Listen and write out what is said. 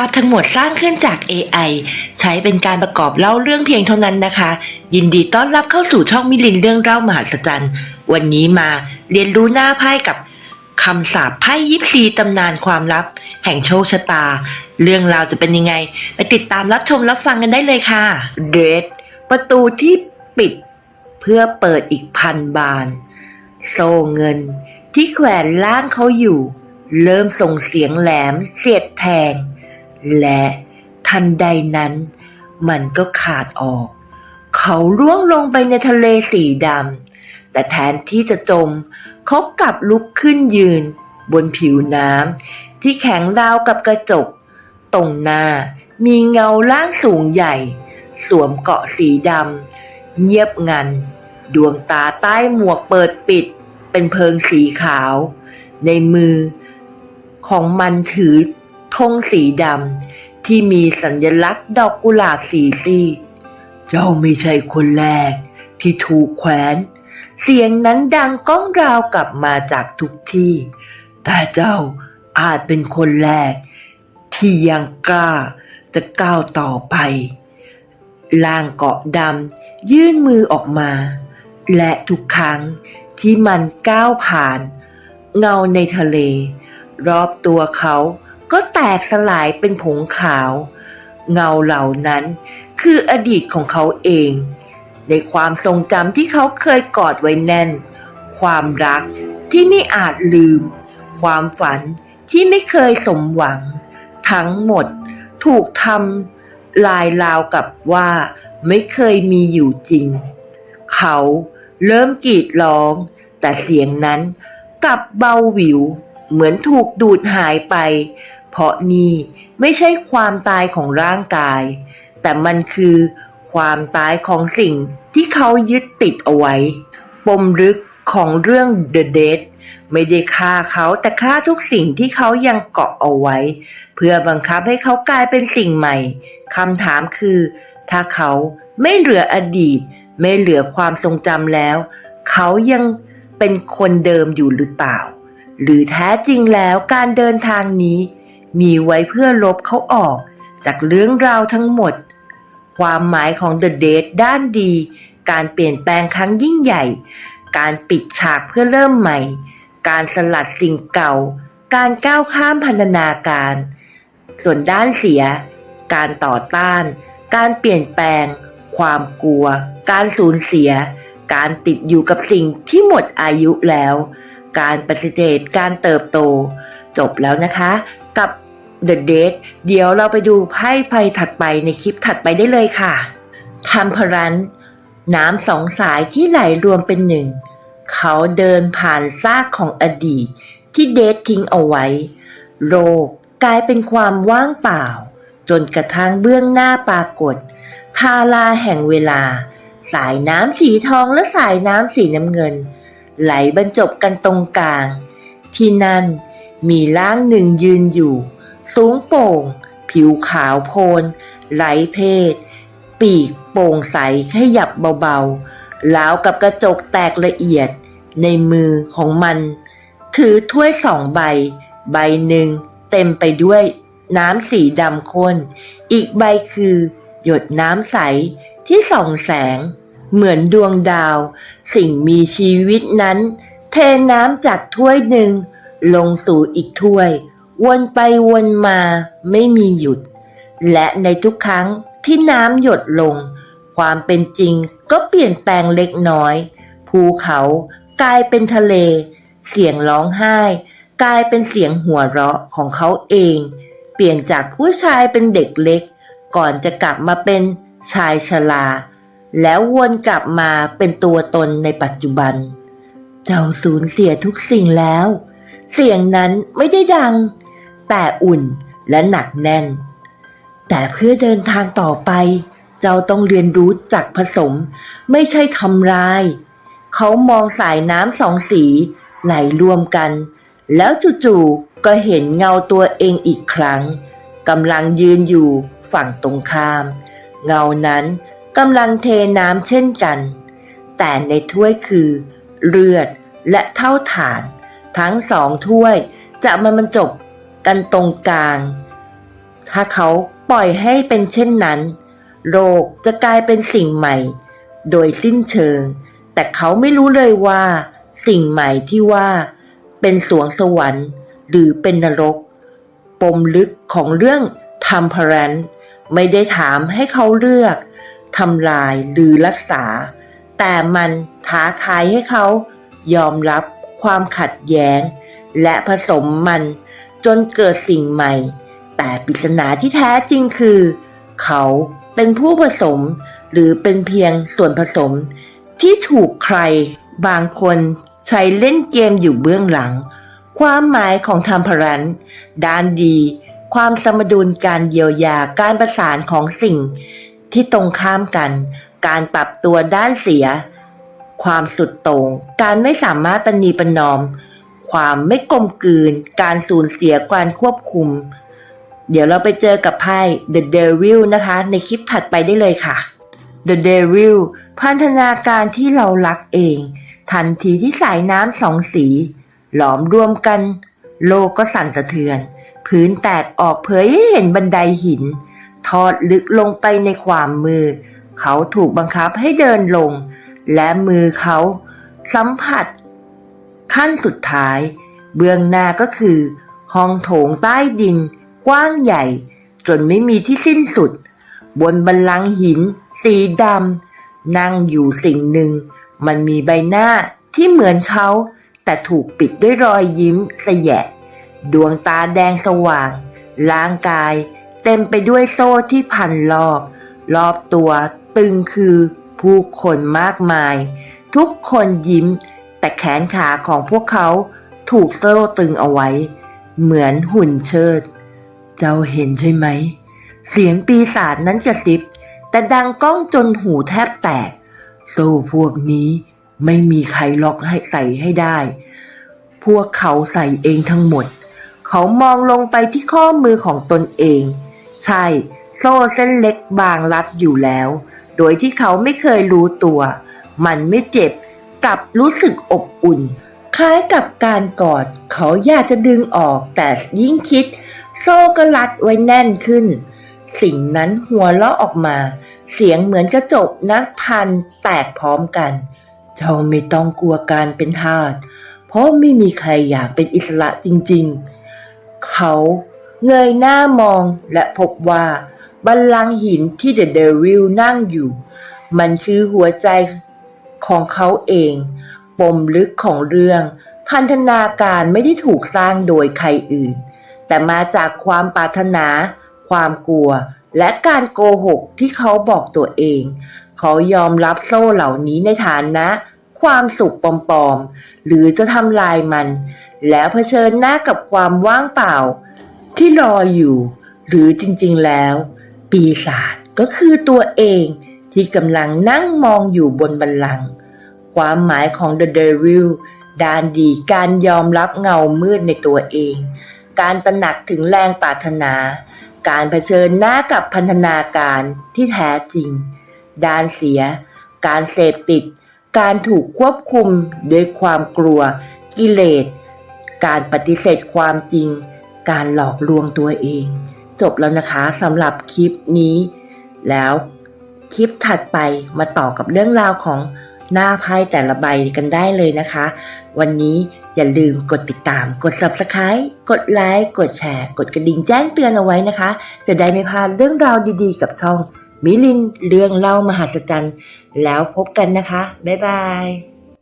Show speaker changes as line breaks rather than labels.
าพทั้งหมดสร้างขึ้นจาก AI ใช้เป็นการประกอบเล่าเรื่องเพียงเท่านั้นนะคะ ยินดีต้อนรับเข้าสู่ช่องมิลินเรื่องเล่ามหาศจรรย์ วันนี้มาเรียนรู้หน้าไพ่กับคำสาปไพ่ยิปซีตำนานความลับ แห่งโชคชะตา เรื่องราวจะเป็นยังไง ไปติดตามรับชมรับฟังกันได้เลยค่ะเดดประตูที่ปิด เพื่อเปิดอีกพันบาน โซ่เงิน ที่แขวนล่างเขาอยู่ เริ่มส่งเสียงแหลม เสียดแทง และทันใดนั้น มันก็ขาดออก เขาร่วงลงไปในทะเลสีดำแต่แทนที่จะจม เขากลับลุกขึ้นยืน บนผิวน้ำที่แข็งราวกับกระจก ตรงหน้ามีเงาล่างสูงใหญ่ สวมเกาะสีดำเงียบงัน ดวงตาใต้หมวกเปิดปิด เป็นเพิงสีขาว ในมือของมันถือ ธงสีดำที่มีสัญลักษณ์ดอกกุหลาบสีซีเจ้าไม่ใช่คนแรก ที่ถูกแขวน เสียงนั้นดังก้องราวกลับมาจากทุกที่ แต่เจ้าอาจเป็นคนแรก ที่ยังกล้าจะก้าวต่อไปล่างเกาะดำยื่นมือออกมา และทุกครั้งที่มันก้าวผ่าน เงาในทะเล รอบตัวเขา ก็แตกสลายเป็นผงขาว เงาเหล่านั้นคืออดีตของเขาเอง ในความทรงจำที่เขาเคยกอดไว้แน่น ความรักที่ไม่อาจลืม ความฝันที่ไม่เคยสมหวัง ทั้งหมดถูกทำลายราวกับว่าไม่เคยมีอยู่จริง เขาเริ่มกรีดร้อง แต่เสียงนั้นกลับเบาหวิว เหมือนถูกดูดหายไป เพราะนี่ไม่ใช่ความตายของร่างกาย แต่มันคือความตายของสิ่งที่เขายึดติดเอาไว้ ปมลึกของเรื่อง The Dead ไม่ได้ฆ่าเขาแต่ฆ่าทุกสิ่งที่เขายังเกาะเอาไว้ เพื่อบังคับให้เขากลายเป็นสิ่งใหม่คำถามคือ ถ้าเขาไม่เหลืออดีต ไม่เหลือความทรงจำแล้ว เขายังเป็นคนเดิมอยู่หรือเปล่า หรือแท้จริงแล้วการเดินทางนี้ มีไว้เพื่อลบเขาออก จากเรื่องราวทั้งหมด ความหมายของ The Dead ด้านดี การเปลี่ยนแปลงครั้งยิ่งใหญ่ การปิดฉากเพื่อเริ่มใหม่ การสลัดสิ่งเก่า การก้าวข้ามพันธนาการ ส่วนด้านเสีย การต่อต้าน การเปลี่ยนแปลง ความกลัว การสูญเสีย การติดอยู่กับสิ่งที่หมดอายุแล้ว การปฏิเสธการเติบโต จบแล้วนะคะ The Date เดี๋ยวเราไปดูไพ่ไพ่ถัดไปในคลิปถัดไปได้เลยค่ะทัมพรันน้ำสองสายที่ไหลรวมเป็นหนึ่ง เขาเดินผ่านซากของอดีต ที่เดททิ้งเอาไว้ โลกกลายเป็นความว่างเปล่า จนกระทั่งเบื้องหน้าปรากฏ ทาราแห่งเวลา สายน้ำสีทองและสายน้ำสีน้ำเงิน ไหลบรรจบกันตรงกลาง ที่นั่นมีร่างหนึ่งยืนอยู่ สูงโป่ง ผิวขาวโพลนไหลเพศ ปีกโป่งใสขยับเบาๆราวกับกระจกแตกละเอียด ในมือของมันถือถ้วยสองใบ ใบหนึ่งเต็มไปด้วยน้ำสีดำข้น อีกใบคือ หยดน้ำใสที่ส่องแสง เหมือนดวงดาว สิ่งมีชีวิตนั้น เทน้ำจากถ้วยหนึ่ง ลงสู่อีกถ้วย วนไปวนมาไม่มีหยุด และในทุกครั้งที่น้ำหยดลง ความเป็นจริงก็เปลี่ยนแปลงเล็กน้อย ภูเขากลายเป็นทะเล เสียงร้องไห้ กลายเป็นเสียงหัวเราะของเขาเอง เปลี่ยนจากผู้ชายเป็นเด็กเล็ก ก่อนจะกลับมาเป็นชายชราแล้ววนกลับมาเป็นตัวตนในปัจจุบัน เจ้าสูญเสียทุกสิ่งแล้ว เสียงนั้นไม่ได้ดัง แต่อุ่นและหนักแน่น แต่เพื่อเดินทางต่อไป เจ้าต้องเรียนรู้จักผสม ไม่ใช่ทำลาย เขามองสายน้ำสองสีไหลรวมกัน แล้วจู่ๆก็เห็นเงาตัวเองอีกครั้งกำลังยืนอยู่ฝั่งตรงข้าม เงานั้นกำลังเทน้ำเช่นกัน แต่ในถ้วยคือ เลือดและเท่าฐาน ทั้งสองถ้วยจะมาบรรจบ กันตรงกลาง ถ้าเขาปล่อยให้เป็นเช่นนั้น โลกจะกลายเป็นสิ่งใหม่ โดยสิ้นเชิง แต่เขาไม่รู้เลยว่า สิ่งใหม่ที่ว่า เป็นสวงสวรรค์ หรือเป็นนรก ปมลึกของเรื่องทำพรันไม่ได้ถามให้เขาเลือกทำลายหรือรักษา แต่มันท้าทายให้เขายอมรับความขัดแย้ง และผสมมัน จนเกิดสิ่งใหม่ แต่ปริศนาที่แท้จริงคือ เขาเป็นผู้ผสม หรือเป็นเพียงส่วนผสม ที่ถูกใครบางคนใช้เล่นเกมอยู่เบื้องหลัง ความหมายของธรรมพรันด้านดี ความสมดุลการเยียวยาการประสานของสิ่ง ที่ตรงข้ามกัน การปรับตัวด้านเสีย ความสุดโต่งการไม่สามารถปณีประนอม ความไม่กลมกลืน การสูญเสียการควบคุม เดี๋ยวเราไปเจอกับไพ่ The Devil นะคะ ในคลิปถัดไปได้เลยค่ะ The Devil พันธนาการที่เรารักเอง ทันทีที่สายน้ำสองสี หลอมรวมกัน โลกก็สั่นสะเทือน พื้นแตกออกเผยให้เห็นบันไดหิน ทอดลึกลงไปในความมืดเขาถูกบังคับให้เดินลง และมือเขาสัมผัส ขั้นสุดท้าย เบื้องหน้าก็คือ ห้องโถงใต้ดิน กว้างใหญ่ จนไม่มีที่สิ้นสุด บนบันลังหิน สีดำนั่งอยู่สิ่งหนึ่ง มันมีใบหน้าที่เหมือนเขา แต่ถูกปิดด้วยรอยยิ้มสแยะ ดวงตาแดงสว่าง ร่างกาย เต็มไปด้วยโซ่ที่พันรอบ รอบตัวตึงคือผู้คนมากมาย ทุกคนยิ้ม แต่แขนขาของพวกเขาถูกโซ่ตึงเอาไว้ เหมือนหุ่นเชิด เจ้าเห็นใช่ไหม เสียงปีศาจนั้นกระซิบ แต่ดังก้องจนหูแทบแตก โซ่พวกนี้ไม่มีใครล็อกให้ใส่ให้ได้ พวกเขาใส่เองทั้งหมด เขามองลงไปที่ข้อมือของตนเอง ใช่ โซ่เส้นเล็กบางรัดอยู่แล้ว โดยที่เขาไม่เคยรู้ตัว มันไม่เจ็บ กับรู้สึกอบอุ่น คล้ายกับการกอด เขาอยากจะดึงออกแต่ยิ่งคิด โซ่ก็รัดไว้แน่นขึ้น สิ่งนั้นหัวเราะออกมา เสียงเหมือนกระจกนักพันแตกพร้อมกัน เจ้าไม่ต้องกลัวการเป็นทาสเพราะไม่มีใครอยากเป็นอิสระจริงๆ เขาเงยหน้ามองและพบว่าบัลลังก์หินที่เดอะเดวิลนั่งอยู่ มันคือหัวใจ ของเขาเอง ปมลึกของเรื่อง พันธนาการไม่ได้ถูกสร้างโดยใครอื่น แต่มาจากความปรารถนา ความกลัว และการโกหกที่เขาบอกตัวเอง เขายอมรับโซ่เหล่านี้ในฐานะความสุขปลอมๆ หรือจะทำลายมัน แล้วเผชิญหน้ากับความว่างเปล่า ที่รออยู่ หรือจริงๆแล้ว ปีศาจก็คือตัวเอง ที่กำลังนั่งมองอยู่บนบัลลัง ความหมายของ The Devil ด้านดีการยอมรับเงามืดในตัวเอง การตระหนักถึงแรงปรารถนา การเผชิญหน้ากับพันธนาการที่แท้จริง ด้านเสีย การเสพติด การถูกควบคุมด้วยความกลัว กิเลส การปฏิเสธความจริง การหลอกลวงตัวเอง จบแล้วนะคะสำหรับคลิปนี้ แล้ว คลิปถัดไปมาต่อกับเรื่องราวของหน้าไพ่แต่ละใบกันได้เลยนะคะ วันนี้อย่าลืมกดติดตาม กด subscribe กดไลค์ กดแชร์ กดกระดิ่งแจ้งเตือนเอาไว้นะคะ จะได้ไม่พลาดเรื่องราวดีๆ กับช่องมิลินเรื่องเล่ามหัศจรรย์ แล้วพบกันนะคะ บ๊ายบาย